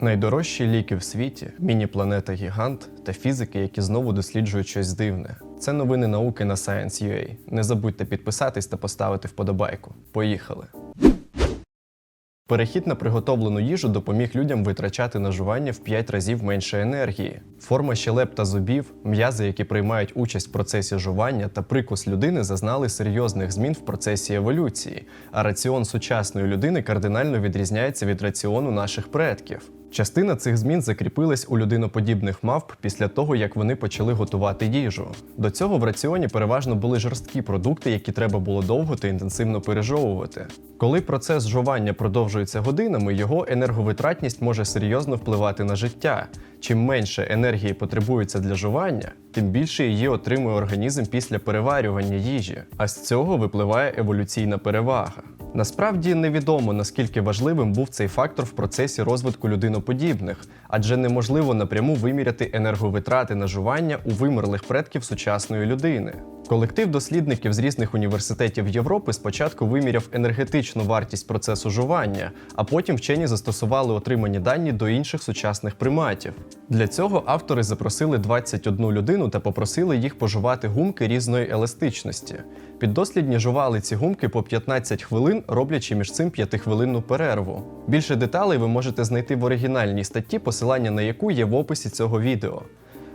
Найдорожчі ліки в світі міні-планета Гігант та фізики, які знову досліджують щось дивне. Це новини науки на Science.ua. Не забудьте підписатись та поставити вподобайку. Поїхали! Перехід на приготовлену їжу допоміг людям витрачати на жування в 5 разів менше енергії. Форма щелеп та зубів, м'язи, які приймають участь в процесі жування, та прикус людини зазнали серйозних змін в процесі еволюції, а раціон сучасної людини кардинально відрізняється від раціону наших предків. Частина цих змін закріпилась у людиноподібних мавп після того, як вони почали готувати їжу. До цього в раціоні переважно були жорсткі продукти, які треба було довго та інтенсивно пережовувати. Коли процес жування продовжується годинами, його енерговитратність може серйозно впливати на життя. Чим менше енергії потребується для жування, тим більше її отримує організм після переварювання їжі. А з цього випливає еволюційна перевага. Насправді невідомо наскільки важливим був цей фактор в процесі розвитку людиноподібних, адже неможливо напряму виміряти енерговитрати на жування у вимерлих предків сучасної людини. Колектив дослідників з різних університетів Європи спочатку виміряв енергетичну вартість процесу жування, а потім вчені застосували отримані дані до інших сучасних приматів. Для цього автори запросили 21 людину та попросили їх пожувати гумки різної еластичності. Піддослідні жували ці гумки по 15 хвилин, роблячи між цим 5-хвилинну перерву. Більше деталей ви можете знайти в оригінальній статті, посилання на яку є в описі цього відео.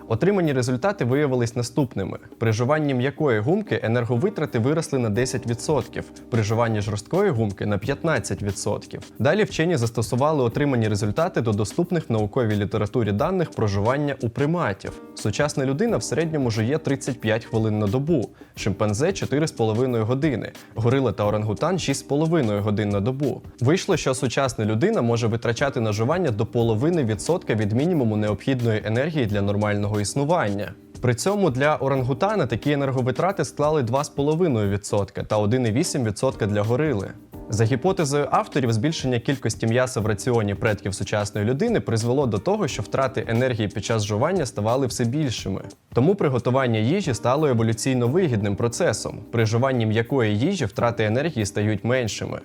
Отримані результати виявились наступними: при жуванні м'якої гумки енерговитрати виросли на 10%, при жуванні жорсткої гумки на 15%. Далі вчені застосували отримані результати до доступних в науковій літературі даних про жування у приматів. Сучасна людина в середньому жує 35 хвилин на добу, шимпанзе 4,5 години, горила та орангутан 6,5 годин на добу. Вийшло, що сучасна людина може витрачати на жування до половини відсотка від мінімуму необхідної енергії для нормального існування. При цьому для орангутана такі енерговитрати склали 2,5% та 1,8% для горили. За гіпотезою авторів, збільшення кількості м'яса в раціоні предків сучасної людини призвело до того, що втрати енергії під час жування ставали все більшими. Тому приготування їжі стало еволюційно вигідним процесом. При жуванні м'якої їжі втрати енергії стають меншими.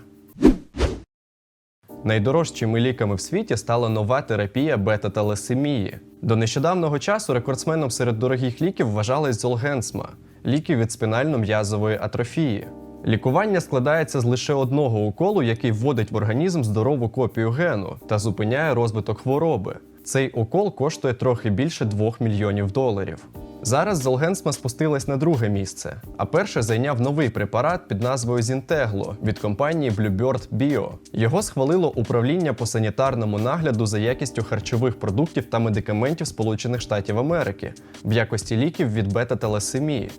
Найдорожчими ліками в світі стала нова терапія бета-талесемії. До нещодавного часу рекордсменом серед дорогих ліків вважалась Золгенсма – ліки від спінально-м'язової атрофії. Лікування складається з лише одного уколу, який вводить в організм здорову копію гену та зупиняє розвиток хвороби. Цей укол коштує трохи більше 2 мільйонів доларів. Зараз Золгенсма спустилась на друге місце, а перше зайняв новий препарат під назвою Зінтегло від компанії Bluebird Bio. Його схвалило управління по санітарному нагляду за якістю харчових продуктів та медикаментів Сполучених Штатів Америки в якості ліків від бета-таласемії.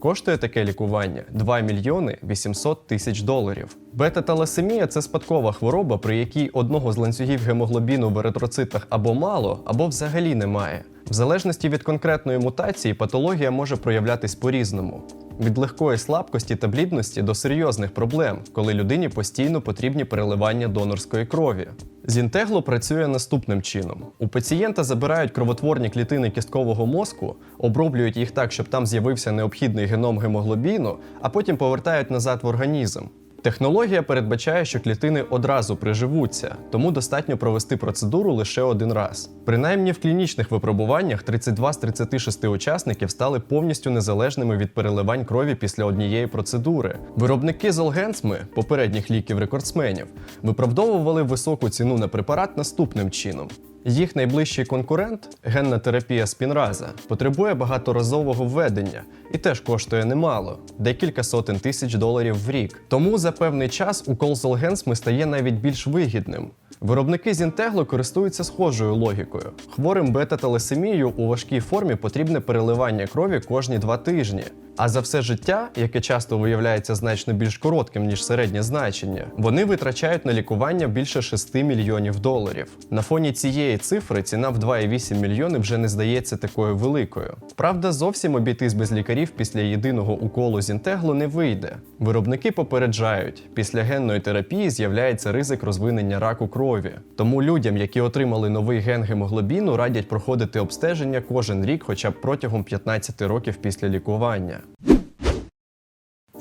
Коштує таке лікування 2 мільйони 800 тисяч доларів. Бета-таласемія це спадкова хвороба, при якій одного з ланцюгів гемоглобіну в еритроцитах або мало, або взагалі немає. В залежності від конкретної мутації патологія може проявлятись по-різному. Від легкої слабкості та блідності до серйозних проблем, коли людині постійно потрібні переливання донорської крові. Зінтегло працює наступним чином: у пацієнта забирають кровотворні клітини кісткового мозку, оброблюють їх так, щоб там з'явився необхідний геном гемоглобіну, а потім повертають назад в організм. Технологія передбачає, що клітини одразу приживуться, тому достатньо провести процедуру лише один раз. Принаймні в клінічних випробуваннях 32 з 36 учасників стали повністю незалежними від переливань крові після однієї процедури. Виробники Золгенсми, попередніх ліків рекордсменів, виправдовували високу ціну на препарат наступним чином. Їх найближчий конкурент, генна терапія спінраза, потребує багаторазового введення і теж коштує немало декілька сотень тисяч доларів в рік. Тому за певний час укол Золгенсми стає навіть більш вигідним. Виробники Зінтегло користуються схожою логікою. Хворим бета-талесемією у важкій формі потрібне переливання крові кожні два тижні. А за все життя, яке часто виявляється значно більш коротким, ніж середнє значення, вони витрачають на лікування більше 6 мільйонів доларів. На фоні цієї цифри ціна в 2,8 мільйони вже не здається такою великою. Правда, зовсім обійтись без лікарів після єдиного уколу зінтегло не вийде. Виробники попереджають, після генної терапії з'являється ризик розвинення раку крові. Тому людям, які отримали новий ген гемоглобіну, радять проходити обстеження кожен рік, хоча б протягом 15 років після лікування.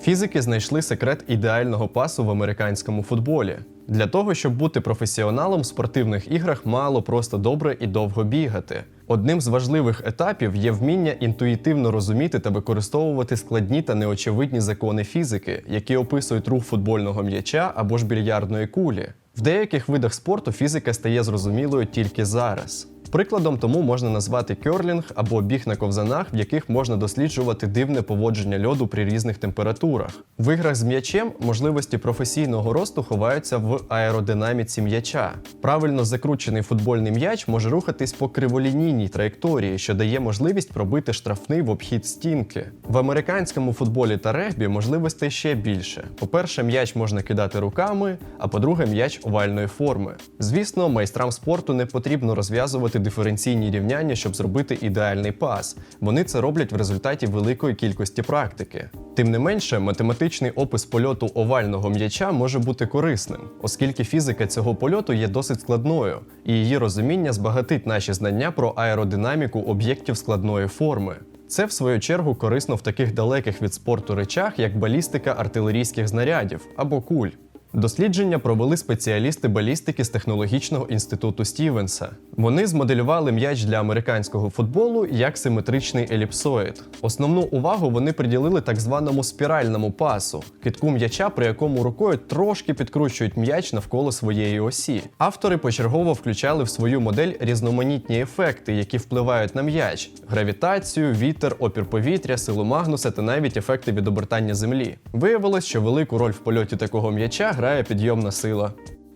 Фізики знайшли секрет ідеального пасу в американському футболі. Для того, щоб бути професіоналом в спортивних іграх, мало просто добре і довго бігати. Одним з важливих етапів є вміння інтуїтивно розуміти та використовувати складні та неочевидні закони фізики, які описують рух футбольного м'яча або ж більярдної кулі. В деяких видах спорту фізика стає зрозумілою тільки зараз. Прикладом тому можна назвати кьорлінг або біг на ковзанах, в яких можна досліджувати дивне поводження льоду при різних температурах. В іграх з м'ячем можливості професійного росту ховаються в аеродинаміці м'яча. Правильно закручений футбольний м'яч може рухатись по криволінійній траєкторії, що дає можливість пробити штрафний в обхід стінки. В американському футболі та регбі можливостей ще більше. По-перше, м'яч можна кидати руками, а по-друге, м'яч овальної форми. Звісно, майстрам спорту не потрібно розв'язувати диференційні рівняння, щоб зробити ідеальний пас. Вони це роблять в результаті великої кількості практики. Тим не менше, математичний опис польоту овального м'яча може бути корисним, оскільки фізика цього польоту є досить складною, і її розуміння збагатить наші знання про аеродинаміку об'єктів складної форми. Це, в свою чергу, корисно в таких далеких від спорту речах, як балістика артилерійських знарядів або куль. Дослідження провели спеціалісти балістики з технологічного інституту Стівенса. Вони змоделювали м'яч для американського футболу як симетричний еліпсоїд. Основну увагу вони приділили так званому спіральному пасу, китку м'яча, при якому рукою трошки підкручують м'яч навколо своєї осі. Автори почергово включали в свою модель різноманітні ефекти, які впливають на м'яч: гравітацію, вітер, опір повітря, силу магнуса та навіть ефекти від обертання землі. Виявилось, що велику роль в польоті такого м'яча грає підйомна сила,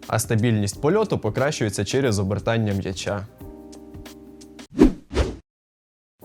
а стабільність польоту покращується через обертання м'яча.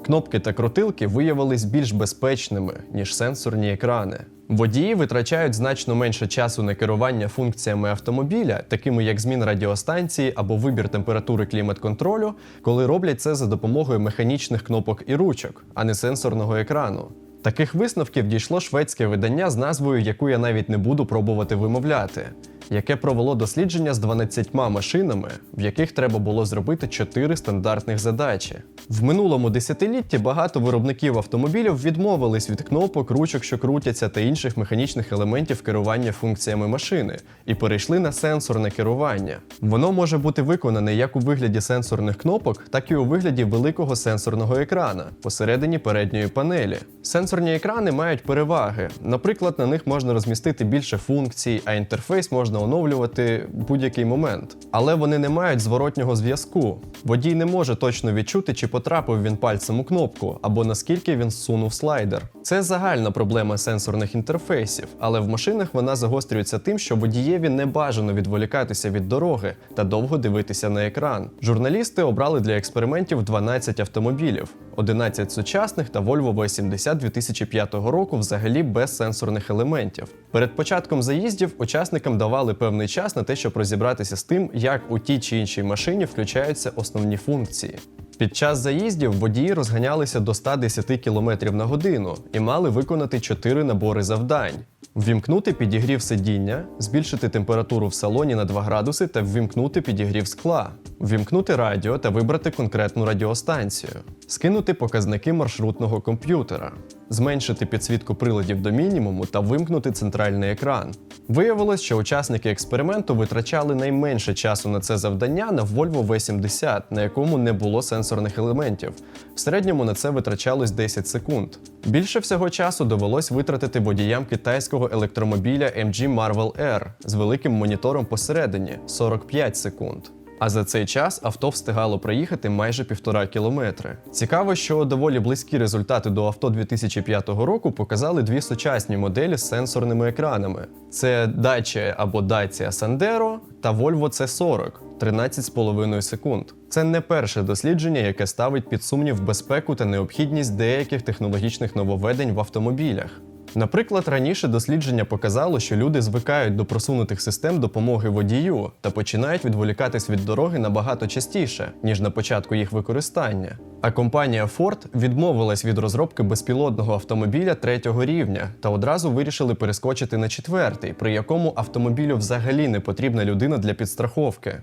Кнопки та крутилки виявились більш безпечними, ніж сенсорні екрани. Водії витрачають значно менше часу на керування функціями автомобіля, такими як змін радіостанції або вибір температури клімат-контролю, коли роблять це за допомогою механічних кнопок і ручок, а не сенсорного екрану. Таких висновків дійшло шведське видання з назвою, яку я навіть не буду пробувати вимовляти, яке провело дослідження з 12 машинами, в яких треба було зробити 4 стандартних задачі. В минулому десятилітті багато виробників автомобілів відмовились від кнопок, ручок, що крутяться, та інших механічних елементів керування функціями машини, і перейшли на сенсорне керування. Воно може бути виконане як у вигляді сенсорних кнопок, так і у вигляді великого сенсорного екрана посередині передньої панелі. Сенсорні екрани мають переваги. Наприклад, на них можна розмістити більше функцій, а інтерфейс можна оновлювати будь-який момент. Але вони не мають зворотнього зв'язку. Водій не може точно відчути, чи потрапив він пальцем у кнопку, або наскільки він зсунув слайдер. Це загальна проблема сенсорних інтерфейсів, але в машинах вона загострюється тим, що водієві не бажано відволікатися від дороги та довго дивитися на екран. Журналісти обрали для експериментів 12 автомобілів. 11 сучасних та Volvo V70 2005 року взагалі без сенсорних елементів. Перед початком заїздів учасникам давали певний час на те, щоб розібратися з тим, як у тій чи іншій машині включаються основні функції. Під час заїздів водії розганялися до 110 км на годину і мали виконати 4 набори завдань. Ввімкнути підігрів сидіння, збільшити температуру в салоні на 2 градуси та ввімкнути підігрів скла, ввімкнути радіо та вибрати конкретну радіостанцію, скинути показники маршрутного комп'ютера, зменшити підсвітку приладів до мінімуму та вимкнути центральний екран. Виявилось, що учасники експерименту витрачали найменше часу на це завдання на Volvo V70, на якому не було сенсорних елементів. В середньому на це витрачалось 10 секунд. Більше всього часу довелось витратити водіям китайського електромобіля MG Marvel R з великим монітором посередині 45 секунд. А за цей час авто встигало проїхати майже півтора кілометри. Цікаво, що доволі близькі результати до авто 2005 року показали дві сучасні моделі з сенсорними екранами: це Dacia або Dacia Sandero та Volvo C40 13,5 секунд. Це не перше дослідження, яке ставить під сумнів безпеку та необхідність деяких технологічних нововведень в автомобілях. Наприклад, раніше дослідження показало, що люди звикають до просунутих систем допомоги водію та починають відволікатись від дороги набагато частіше, ніж на початку їх використання. А компанія Ford відмовилась від розробки безпілотного автомобіля третього рівня та одразу вирішили перескочити на четвертий, при якому автомобілю взагалі не потрібна людина для підстраховки.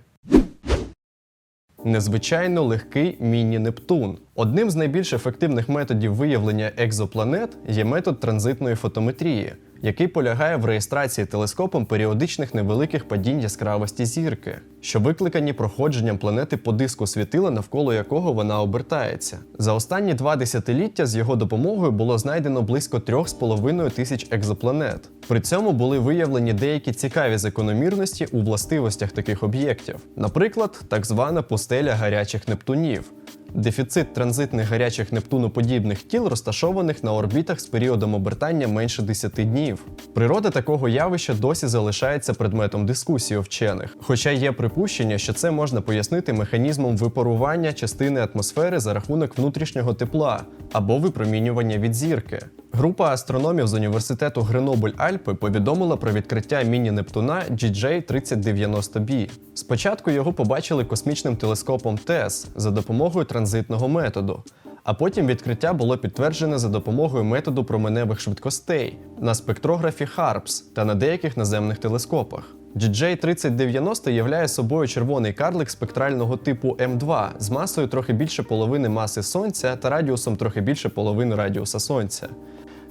Незвичайно легкий міні-Нептун. Одним з найбільш ефективних методів виявлення екзопланет є метод транзитної фотометрії. Який полягає в реєстрації телескопом періодичних невеликих падінь яскравості зірки, що викликані проходженням планети по диску світила, навколо якого вона обертається. За останні два десятиліття з його допомогою було знайдено близько 3,5 тисяч екзопланет. При цьому були виявлені деякі цікаві закономірності у властивостях таких об'єктів, наприклад, так звана пустеля гарячих Нептунів. Дефіцит транзитних гарячих нептуноподібних тіл, розташованих на орбітах з періодом обертання менше 10 днів. Природа такого явища досі залишається предметом дискусії вчених, хоча є припущення, що це можна пояснити механізмом випарування частини атмосфери за рахунок внутрішнього тепла або випромінювання від зірки. Група астрономів з університету Гренобль Альпи повідомила про відкриття міні-Нептуна GJ3090b. Спочатку його побачили космічним телескопом ТЕС за допомогою транзитного методу. А потім відкриття було підтверджене за допомогою методу променевих швидкостей на спектрографі HARPS та на деяких наземних телескопах. GJ3090 являє собою червоний карлик спектрального типу М2 з масою трохи більше половини маси Сонця та радіусом трохи більше половини радіуса Сонця.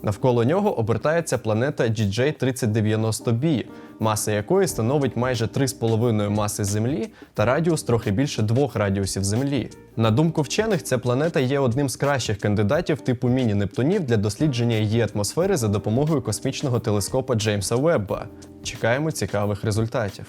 Навколо нього обертається планета GJ3090b, маса якої становить майже 3,5 маси Землі та радіус трохи більше двох радіусів Землі. На думку вчених, ця планета є одним з кращих кандидатів типу міні-Нептунів для дослідження її атмосфери за допомогою космічного телескопа Джеймса Вебба. Чекаємо цікавих результатів.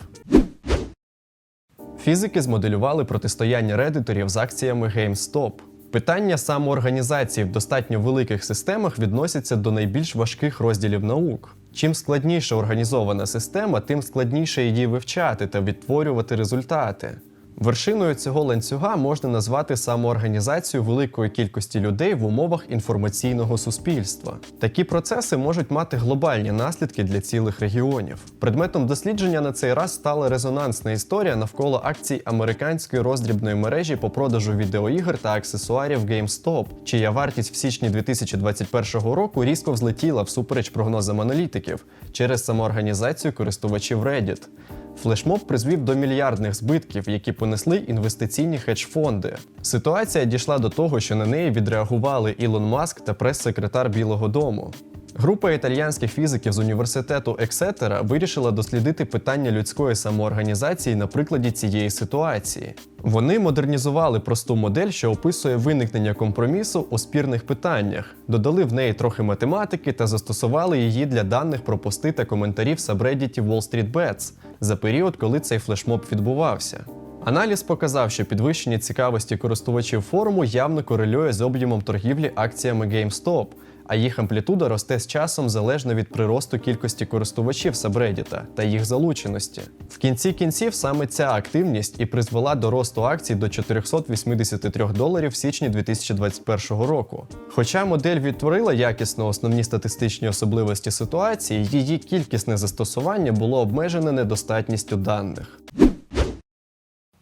Фізики змоделювали протистояння редиторів з акціями GameStop. Питання самоорганізації в достатньо великих системах відносяться до найбільш важких розділів наук. Чим складніше організована система, тим складніше її вивчати та відтворювати результати. Вершиною цього ланцюга можна назвати самоорганізацію великої кількості людей в умовах інформаційного суспільства. Такі процеси можуть мати глобальні наслідки для цілих регіонів. Предметом дослідження на цей раз стала резонансна історія навколо акцій американської роздрібної мережі по продажу відеоігр та аксесуарів GameStop, чия вартість в січні 2021 року різко взлетіла всупереч прогнозам аналітиків через самоорганізацію користувачів Reddit. Флешмоб призвів до мільярдних збитків, які понесли інвестиційні хедж-фонди. Ситуація дійшла до того, що на неї відреагували Ілон Маск та прес-секретар Білого Дому. Група італіянських фізиків з університету Ексетера вирішила дослідити питання людської самоорганізації на прикладі цієї ситуації. Вони модернізували просту модель, що описує виникнення компромісу у спірних питаннях, додали в неї трохи математики та застосували її для даних про пости та коментарів в сабреддіті Wall Street Bets за період, коли цей флешмоб відбувався. Аналіз показав, що підвищення цікавості користувачів форуму явно корелює з об'ємом торгівлі акціями GameStop, а їх амплітуда росте з часом залежно від приросту кількості користувачів Сабредіта та їх залученості. В кінці кінців саме ця активність і призвела до росту акцій до 483 доларів в січні 2021 року. Хоча модель відтворила якісно основні статистичні особливості ситуації, її кількісне застосування було обмежене недостатністю даних.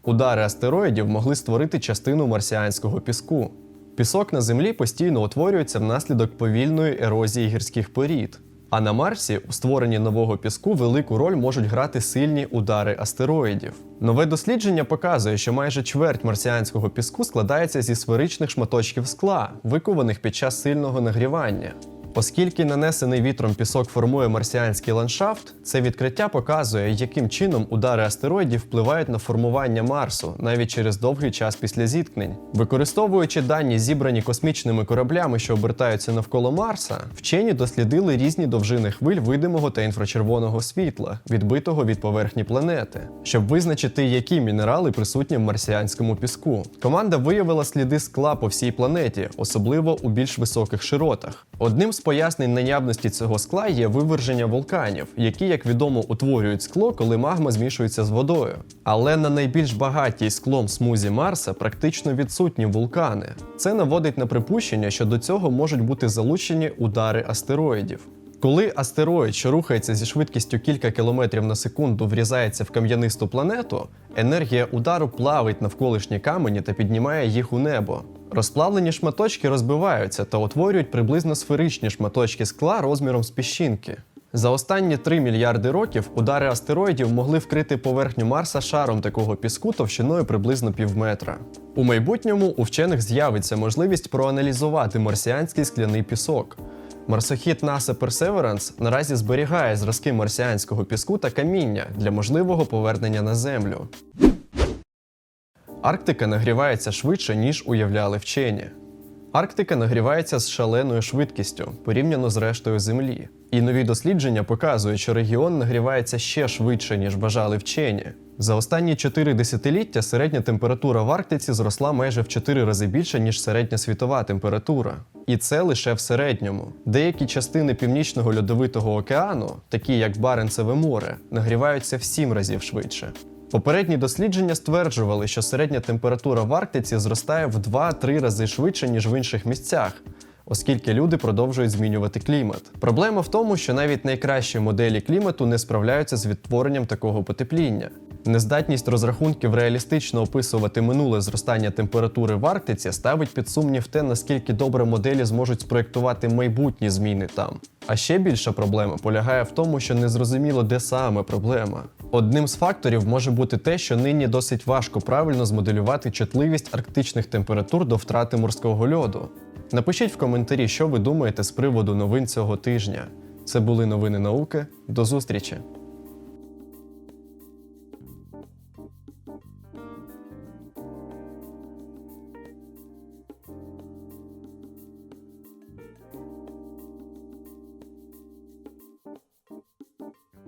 Удари астероїдів могли створити частину марсіанського піску. Пісок на Землі постійно утворюється внаслідок повільної ерозії гірських порід. А на Марсі у створенні нового піску велику роль можуть грати сильні удари астероїдів. Нове дослідження показує, що майже чверть марсіанського піску складається зі сферичних шматочків скла, викованих під час сильного нагрівання. Оскільки нанесений вітром пісок формує марсіанський ландшафт, це відкриття показує, яким чином удари астероїдів впливають на формування Марсу навіть через довгий час після зіткнень. Використовуючи дані, зібрані космічними кораблями, що обертаються навколо Марса, вчені дослідили різні довжини хвиль видимого та інфрачервоного світла, відбитого від поверхні планети, щоб визначити, які мінерали присутні в марсіанському піску. Команда виявила сліди скла по всій планеті, особливо у більш високих широтах. Одним з пояснень наявності цього скла є виверження вулканів, які, як відомо, утворюють скло, коли магма змішується з водою. Але на найбільш багатій склом смузі Марса практично відсутні вулкани. Це наводить на припущення, що до цього можуть бути залучені удари астероїдів. Коли астероїд, що рухається зі швидкістю кілька кілометрів на секунду, врізається в кам'янисту планету, енергія удару плавить навколишні камені та піднімає їх у небо. Розплавлені шматочки розбиваються та утворюють приблизно сферичні шматочки скла розміром з піщинки. За останні 3 мільярди років удари астероїдів могли вкрити поверхню Марса шаром такого піску товщиною приблизно півметра. У майбутньому у вчених з'явиться можливість проаналізувати марсіанський скляний пісок. Марсохід НАСА Perseverance наразі зберігає зразки марсіанського піску та каміння для можливого повернення на Землю. Арктика нагрівається швидше, ніж уявляли вчені. Арктика нагрівається з шаленою швидкістю порівняно з рештою Землі. І нові дослідження показують, що регіон нагрівається ще швидше, ніж бажали вчені. За останні 4 десятиліття середня температура в Арктиці зросла майже в 4 рази більше, ніж середня світова температура. І це лише в середньому. Деякі частини північного льодовитого океану, такі як Баренцеве море, нагріваються в 7 разів швидше. Попередні дослідження стверджували, що середня температура в Арктиці зростає в 2-3 рази швидше, ніж в інших місцях, оскільки люди продовжують змінювати клімат. Проблема в тому, що навіть найкращі моделі клімату не справляються з відтворенням такого потепління. Нездатність розрахунків реалістично описувати минуле зростання температури в Арктиці ставить під сумнів те, наскільки добре моделі зможуть спроєктувати майбутні зміни там. А ще більша проблема полягає в тому, що незрозуміло, де саме проблема. Одним з факторів може бути те, що нині досить важко правильно змоделювати чутливість арктичних температур до втрати морського льоду. Напишіть в коментарі, що ви думаєте з приводу новин цього тижня. Це були новини науки. До зустрічі!